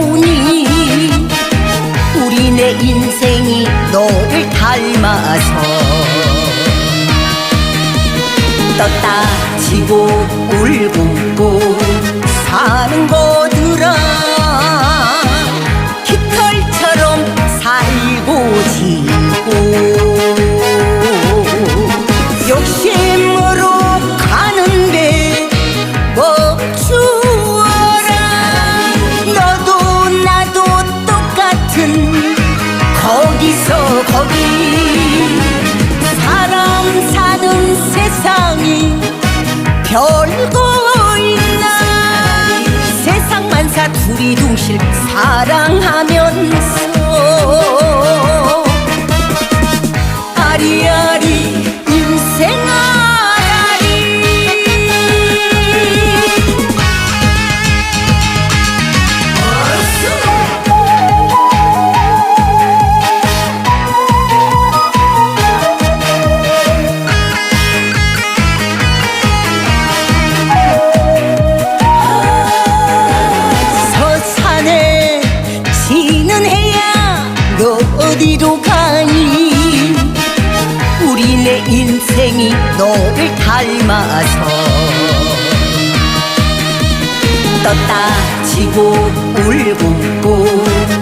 보니 우리네 인생이 너를 닮아서 떴다 지고 울고 웃고 사는 거들아 거기서 거기 사람 사는 세상이 별거 있나? 세상만사 두리둥실 사랑하면서 너 어디로 가니? 우리 내 인생이 너를 닮아서. 떴다 지고 울고 웃고